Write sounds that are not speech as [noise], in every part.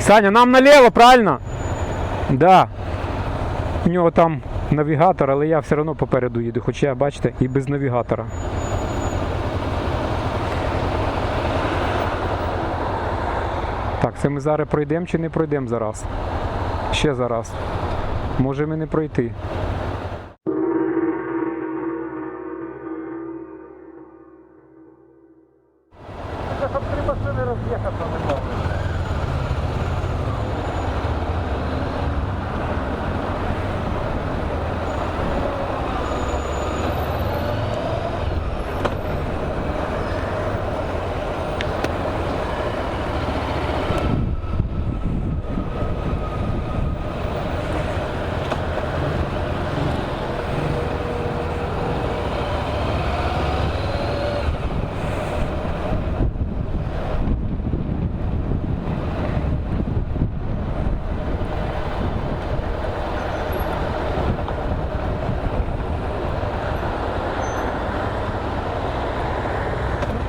Саня, нам наліво, правильно? Да. У нього там навігатор, але я все одно попереду їду, хоча, бачите, і без навігатора. Так, це ми зараз пройдемо чи не пройдемо зараз? Ще зараз. Може ми не пройти. Щоб три машини роз'їхати не можна.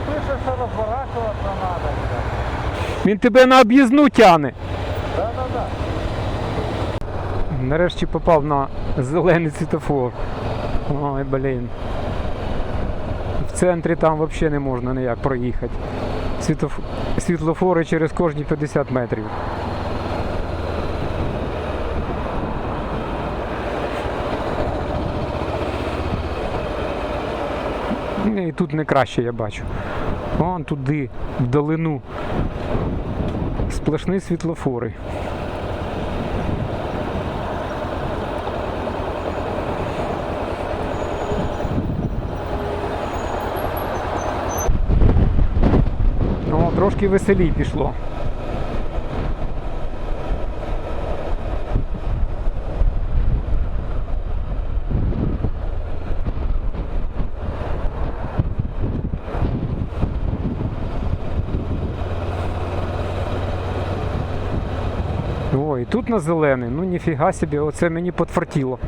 Пише, що розворачуватися треба. Він тебе на об'їзну тяне. Да-да-да. Нарешті попав на зелений світофор. Ой, блін. В центрі там взагалі не можна ніяк проїхати. Світоф... Світлофори через кожні 50 метрів. І тут не краще я бачу. Вон туди, вдалину. Сплошні світлофори. О, трошки веселій пішло. О, і тут на зелений, ну ніфіга собі, оце мені подфартіло.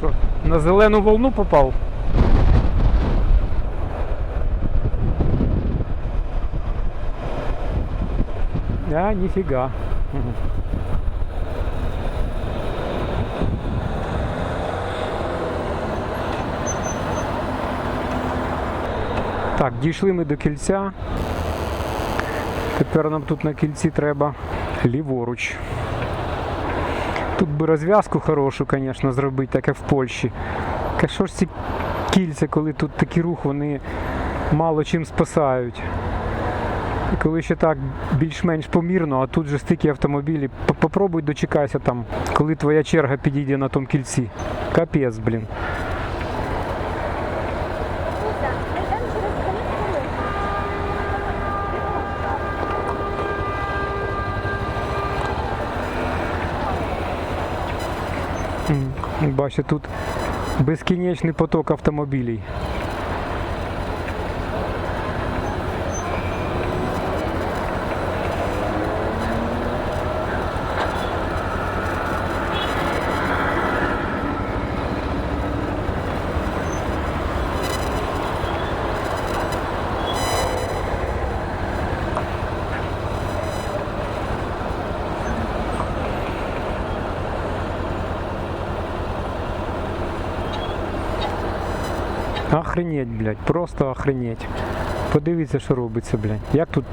Що, на зелену волну попав? А, ніфіга. Так, дійшли ми до кільця. Тепер нам тут на кільці треба ліворуч. Тут би розв'язку хорошу, звісно, зробити, як в Польщі. Що ж ці кільця, коли тут такий рух, вони мало чим спасають. І коли ще так більш-менш помірно, а тут же стільки автомобілів. Попробуй дочекайся там, коли твоя черга підійде на тому кільці. Капець, блін. Йдемо через канікули. М, Бачите, тут безкінечний поток автомобілів. Охренеть, блядь, просто охренеть. Подивіться, що робиться, блядь. Як тут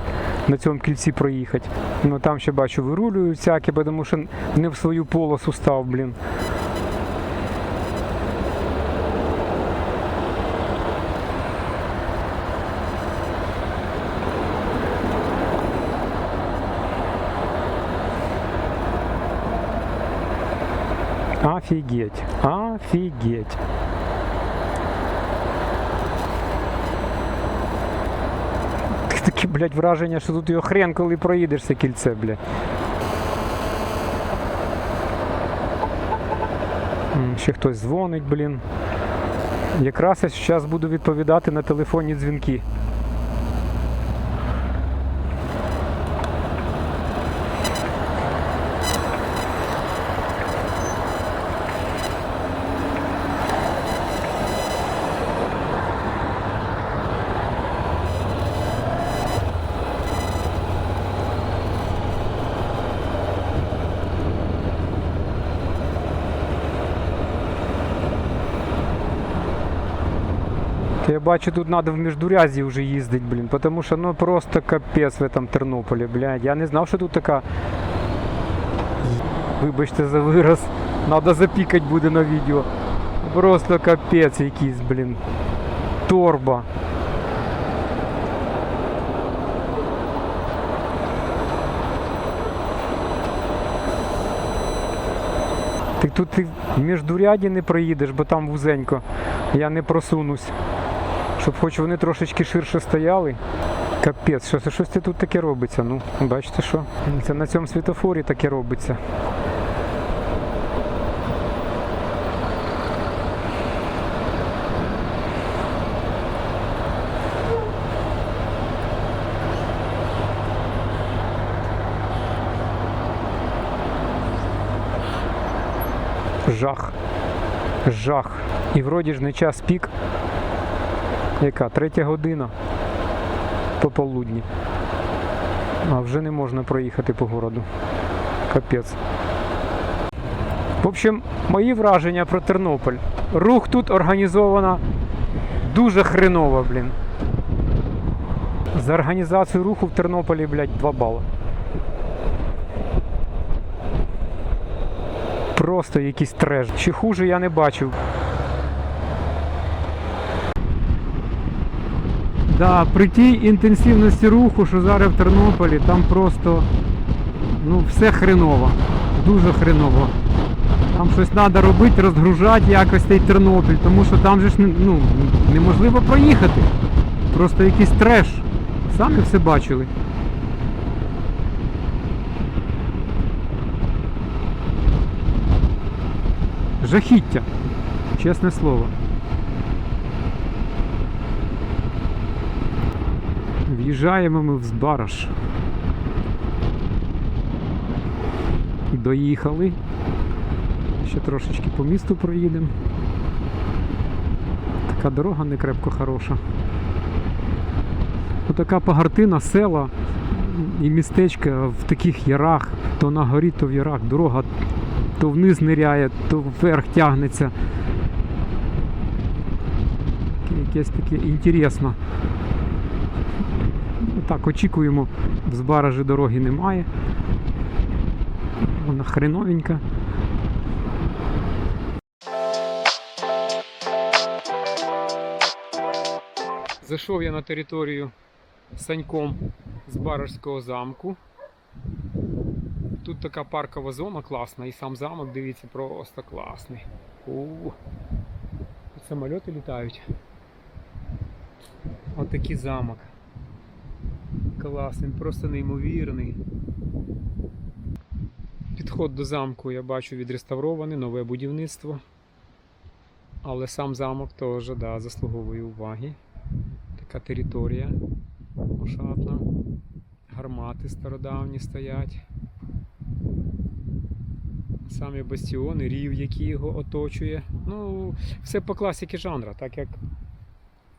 на цьому кільці проїхати? Ну там ще бачу, вирулюють всякі, тому що не в свою полосу став, блін. Офігеть, офігеть. Блядь, враження, що тут його хрен, коли проїдешся кільце, блядь. Ще хтось дзвонить, блін. Якраз я зараз буду відповідати на телефонні дзвінки. Бачу, тут треба в Міждурязі вже їздити, блін, тому що ну просто капець в этом Тернополі, блядь. Я не знав, що тут така. Вибачте за вираз. Надо запікати буде на відео. Просто капець якийсь, блін. Торба. Ти тут ти в міждуряді не проїдеш, бо там вузенько. Я не просунусь. Щоб хоч вони трошечки ширше стояли. Капець, що це щось тут таке робиться. Ну, бачите що? Це на цьому світофорі таке робиться. Жах. Жах. І вроді ж не час пік. Яка? Третя година пополудні. А вже не можна проїхати по городу. Капець. В общем, мої враження про Тернополь. Рух тут організовано дуже хреново, блін. За організацію руху в Тернополі, блядь, 2 бали. Просто якийсь треш. Чи хуже я не бачив. Да, при тій інтенсивності руху, що зараз в Тернополі, там просто ну, все хреново. Дуже хреново. Там щось треба робити, розгружати якось цей Тернопіль, тому що там же ж ну, неможливо проїхати. Просто якийсь треш. Самі все бачили. Жахіття. Чесне слово. В'їжджаємо ми в Збараш. Доїхали. Ще трошечки по місту проїдемо. Така дорога не крепко хороша. Отака пагартина, села і містечка в таких ярах, то на горі, то в ярах. Дорога то вниз ниряє, то вверх тягнеться. Якесь таке інтересно. Так, очікуємо, в Збаражі дороги немає. Вона хреновенька. Зайшов я на територію саньком з Баражського замку. Тут така паркова зона класна, і сам замок, дивіться, просто класний. У самольоти літають. Отакий замок. Клас, він просто неймовірний. Підход до замку я бачу відреставрований, нове будівництво. Але сам замок теж да, заслуговує уваги. Така територія ошатна. Гармати стародавні стоять. Самі бастіони, рів, який його оточує. Ну, все по класіки жанра, так як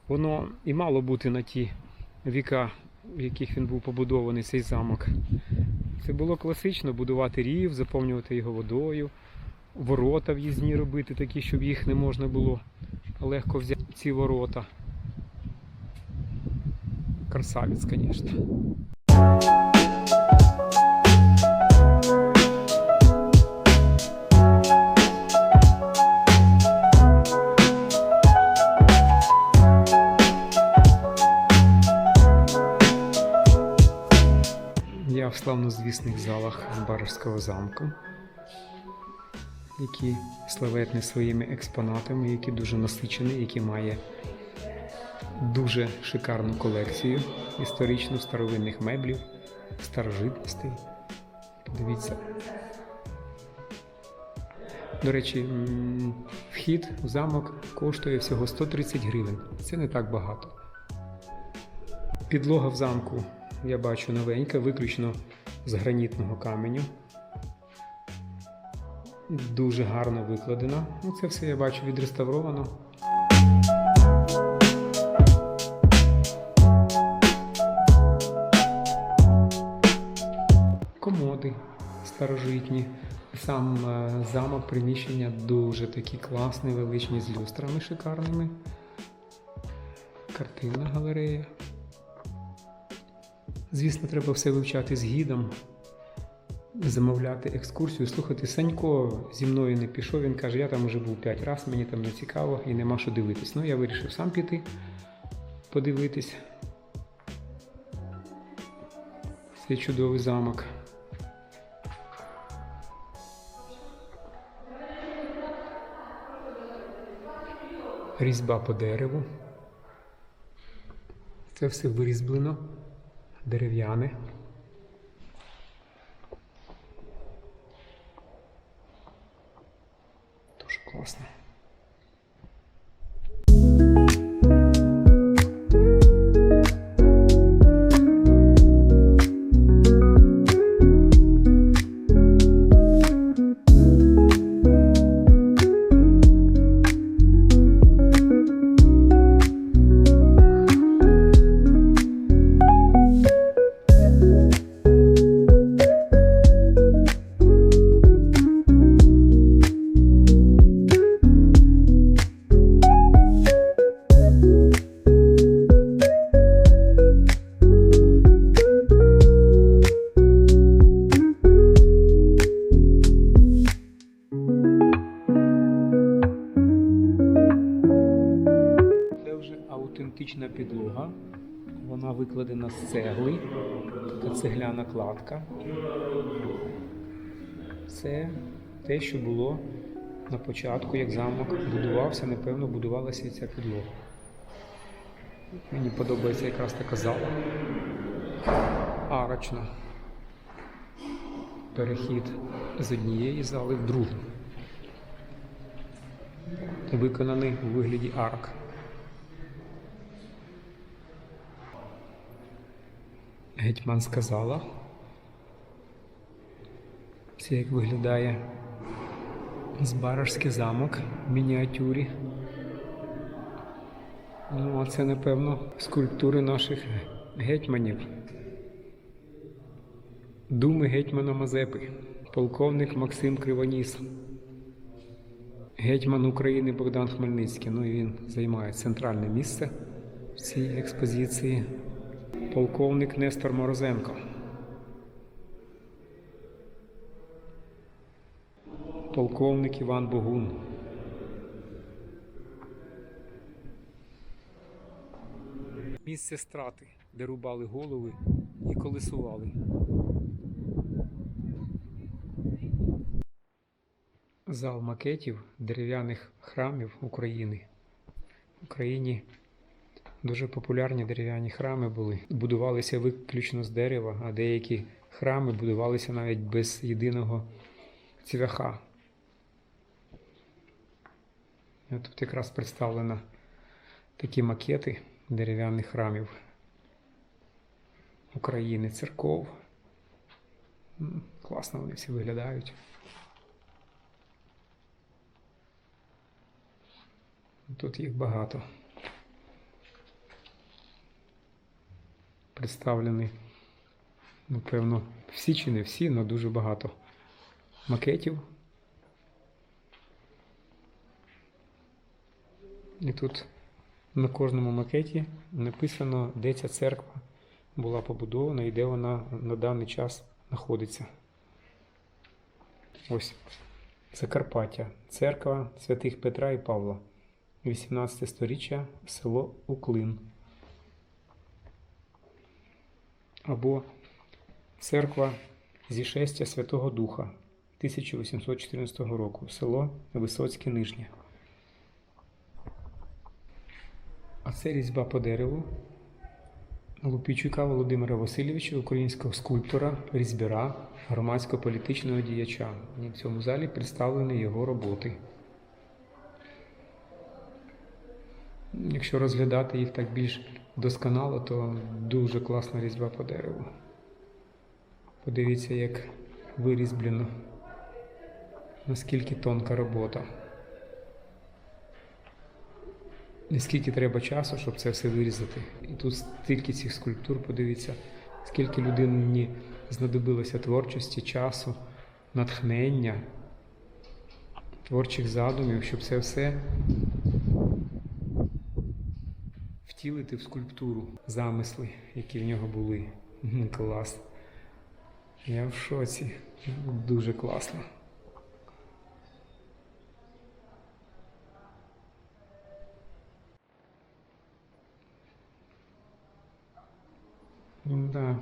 воно і мало бути на ті віка, в яких він був побудований цей замок. Це було класично будувати рів, заповнювати його водою, ворота в'їзні робити такі, щоб їх не можна було легко взяти ці ворота. Красавець, звісно. Славнозвісних залах Збаражського замку, які славетні своїми експонатами, які дуже насичені, які має дуже шикарну колекцію історично старовинних меблів, старожитностей. Подивіться. До речі, вхід у замок коштує всього 130 гривень. Це не так багато. Підлога в замку, я бачу, новенька, виключно з гранітного каменю. Дуже гарно викладена. Ну, це все я бачу відреставровано. Комоди старожитні. Сам е, замок, приміщення дуже такі класні, величні з люстрами шикарними. Картинна галерея. Звісно, треба все вивчати з гідом, замовляти екскурсію. Слухайте, Санько зі мною не пішов. Він каже, я там вже був 5 разів, мені там не цікаво і нема що дивитись. Ну, я вирішив сам піти, подивитись. Цей чудовий замок. Різьба по дереву. Це все вирізблено, дерев'яне. З цегли, така цегляна кладка. Це те, що було на початку, як замок будувався, напевно, будувалася і ця підлога. Мені подобається якраз така зала. Арочна. Перехід з однієї зали в другу. Виконаний у вигляді арок. Гетьман сказала. Це як виглядає Збаражський замок в мініатюрі. Ну, а це, напевно, скульптури наших гетьманів. Думи гетьмана Мазепи, полковник Максим Кривоніс, гетьман України Богдан Хмельницький. Ну і він займає центральне місце в цій експозиції. Полковник Нестор Морозенко. Полковник Іван Богун. Місце страти, де рубали голови і колесували. Зал макетів дерев'яних храмів України. В Україні Дуже популярні дерев'яні храми були. Будувалися виключно з дерева, а деякі храми будувалися навіть без єдиного цвяха. Тут якраз представлено такі макети дерев'яних храмів України, церков. Класно вони всі виглядають. Тут їх багато. Представлені, напевно, всі чи не всі, але дуже багато макетів. І тут на кожному макеті написано, де ця церква була побудована і де вона на даний час знаходиться. Ось Закарпаття, церква святих Петра і Павла, 18 сторіччя, село Уклин. Або Церква Зішестя Святого Духа 1814 року, село Висоцьке Нижнє. А це різьба по дереву Лупічука Володимира Васильовича, українського скульптора, різьбяра, громадсько-політичного діяча. І в цьому залі представлені його роботи. Якщо розглядати їх так більш досконало, то дуже класна різьба по дереву. Подивіться, як вирізблено, наскільки тонка робота. І скільки треба часу, щоб це все вирізати. І тут стільки цих скульптур, подивіться, скільки людині знадобилося творчості, часу, натхнення, творчих задумів, щоб це все втілити в скульптуру замисли, які в нього були. Клас. Я в шоці. Дуже класно. Да.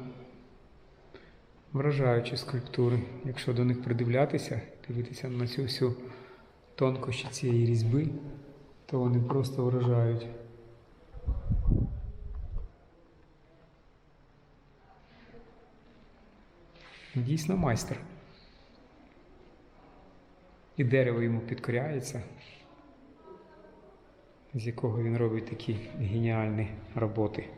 Вражаючі скульптури. Якщо до них придивлятися, дивитися на цю всю тонкощі цієї різьби, то вони просто вражають. Дійсно майстер. І дерево йому підкоряється, з якого він робить такі геніальні роботи.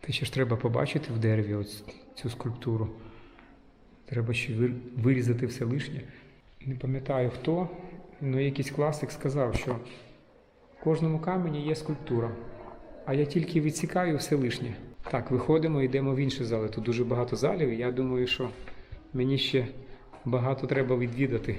Те, що ж треба побачити в дереві ось цю скульптуру. Треба ще вирізати все лишнє. Не пам'ятаю хто, але якийсь класик сказав, що в кожному камені є скульптура, а я тільки відсікаю все лишнє. Так, виходимо, йдемо в інші зали. Тут дуже багато залів, і я думаю, що мені ще багато треба відвідати.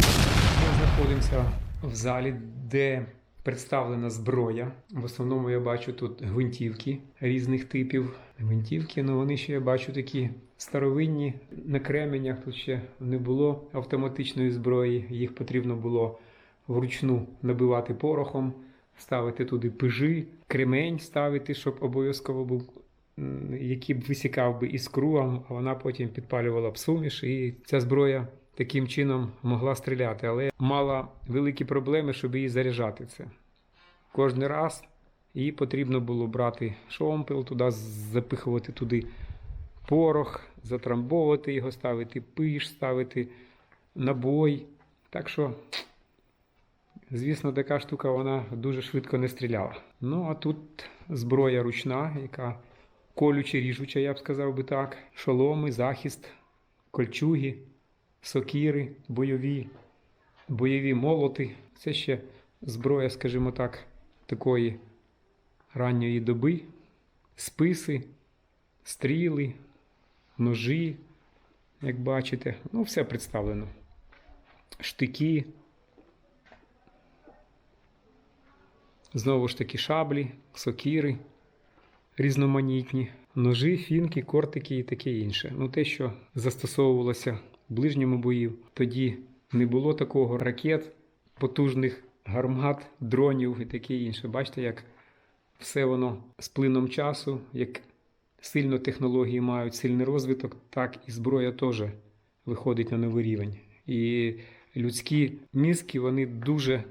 Ми знаходимося в залі, де представлена зброя. В основному я бачу тут гвинтівки різних типів. Гвинтівки, ну вони ще я бачу такі старовинні на кременях. Тут ще не було автоматичної зброї. Їх потрібно було вручну набивати порохом, ставити туди пижи, кремень ставити, щоб обов'язково був. Який б висікав би іскру, а вона потім підпалювала б суміш, і ця зброя таким чином могла стріляти, але мала великі проблеми, щоб її заряджати це. Кожен раз їй потрібно було брати шомпел, туди запихувати туди порох, затрамбовувати його, ставити пиш, ставити набой. Так що, звісно, така штука вона дуже швидко не стріляла. Ну, а тут зброя ручна, яка колюче ріжуча, я б сказав би так, шоломи, захист, кольчуги сокіри, бойові, бойові молоти. Це ще зброя, скажімо так, такої ранньої доби, списи, стріли, ножі, як бачите, ну, все представлено. Штики. Знову ж таки шаблі, сокіри різноманітні, ножі, фінки, кортики і таке інше. Ну, те, що застосовувалося в ближньому бою, тоді не було такого ракет, потужних гармат, дронів і таке інше. Бачите, як все воно з плином часу, як сильно технології мають сильний розвиток, так і зброя теж виходить на новий рівень. І людські мізки вони дуже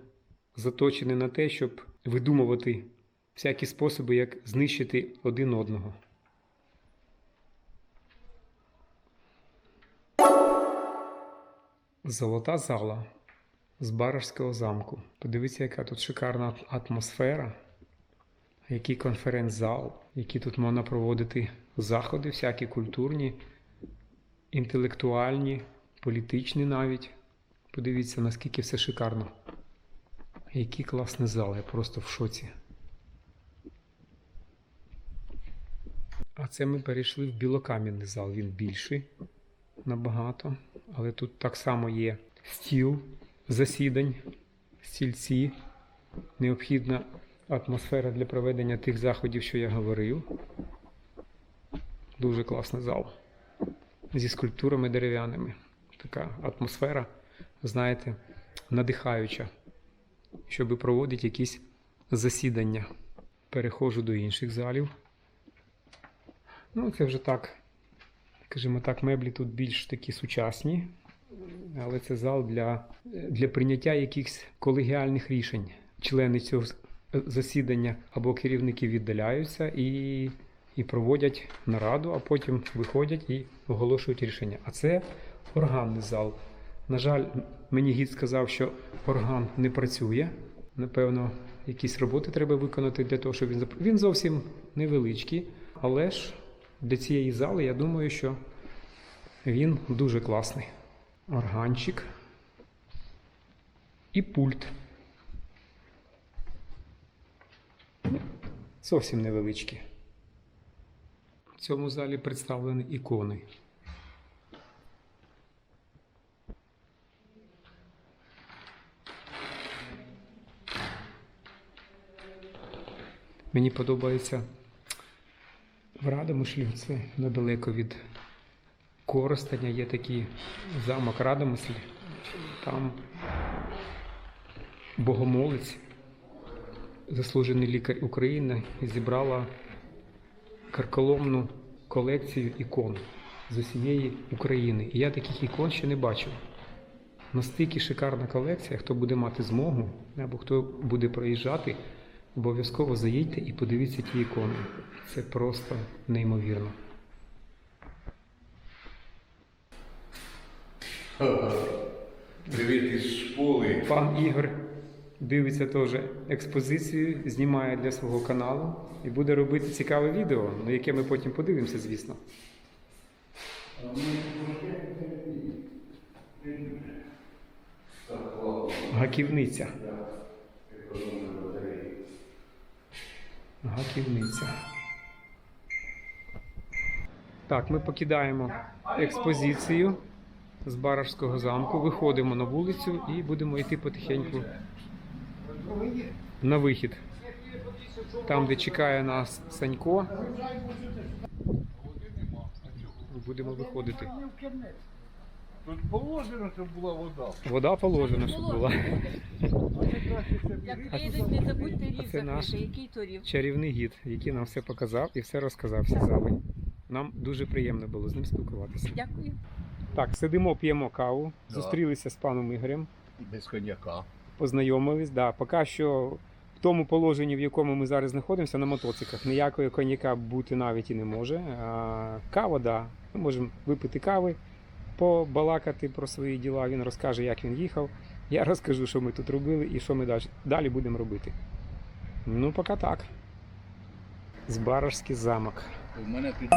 заточені на те, щоб видумувати всякі способи, як знищити один одного. Золота зала з Барашського замку. Подивіться, яка тут шикарна атмосфера, який конференц-зал, які тут можна проводити заходи, всякі культурні, інтелектуальні, політичні навіть. Подивіться, наскільки все шикарно. Який класний зал, я просто в шоці. А це ми перейшли в білокам'яний зал. Він більший набагато. Але тут так само є стіл засідань, стільці, необхідна атмосфера для проведення тих заходів, що я говорив. Дуже класний зал. Зі скульптурами дерев'яними. Така атмосфера, знаєте, надихаюча, щоб проводити якісь засідання. Переходжу до інших залів. Ну, це вже так, скажімо так, меблі тут більш такі сучасні. але це зал для, для прийняття якихось колегіальних рішень. Члени цього засідання або керівники віддаляються і, і проводять нараду, а потім виходять і оголошують рішення. А це органний зал. На жаль, мені гід сказав, що орган не працює. Напевно, якісь роботи треба виконати для того, щоб він зап- Він зовсім невеличкий, але ж для цієї зали я думаю, що він дуже класний. Органчик і пульт. Зовсім невеличкі. В цьому залі представлені ікони. Мені подобається в Радомишлі, це недалеко від Коростеня є такий замок Радомисль. Там богомолець, заслужений лікар України, зібрала карколомну колекцію ікон з усієї України. І я таких ікон ще не бачив. Настільки шикарна колекція, хто буде мати змогу, або хто буде проїжджати, обов'язково заїдьте і подивіться ті ікони. Це просто неймовірно. Привіт із школи. Пан Ігор дивиться теж експозицію, знімає для свого каналу і буде робити цікаве відео, на яке ми потім подивимося, звісно. Гаківниця. Гаківниця. Так, ми покидаємо експозицію з Барашського замку, виходимо на вулицю і будемо йти потихеньку на вихід. Там, де чекає нас Санько, будемо виходити. Тут положено, щоб була вода. Вода положена, щоб була. Як приїдуть, не забудьте рів це наш. закрити. Який то рів? Чарівний гід, який нам все показав і все розказав, всі зали. Нам дуже приємно було з ним спілкуватися. Дякую. Так, сидимо, п'ємо каву, Да. зустрілися з паном Ігорем. Без коньяка. познайомились. Да, поки що в тому положенні, в якому ми зараз знаходимося, на мотоциклах, ніякої коньяка бути навіть і не може. А, кава, да. Ми можемо випити кави, побалакати про свої діла. Він розкаже, як він їхав. Я [laughs] розкажу, що ми тут робили і що ми далі, далі будемо робити. Ну, поки так. Збаражський замок. У мене під...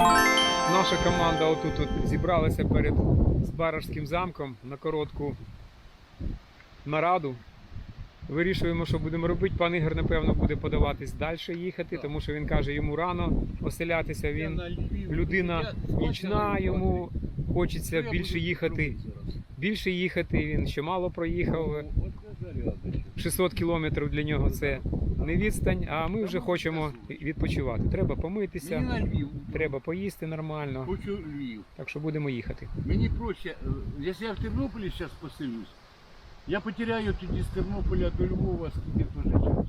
Наша команда отут от зібралася перед Збаражським замком на коротку нараду. Вирішуємо, що будемо робити. Пан Ігор, напевно, буде подаватись далі їхати, тому що він каже, йому рано оселятися. Він людина нічна, йому хочеться більше їхати. Більше їхати. Він ще мало проїхав. 600 кілометрів для нього це не відстань, а ми вже хочемо відпочивати. Треба помитися, треба поїсти нормально. Хочу Львів. Так що будемо їхати. Мені проще, е, якщо я в Тернополі зараз поселюсь, я потеряю тоді з Тернополя до Львова скільки теж часу.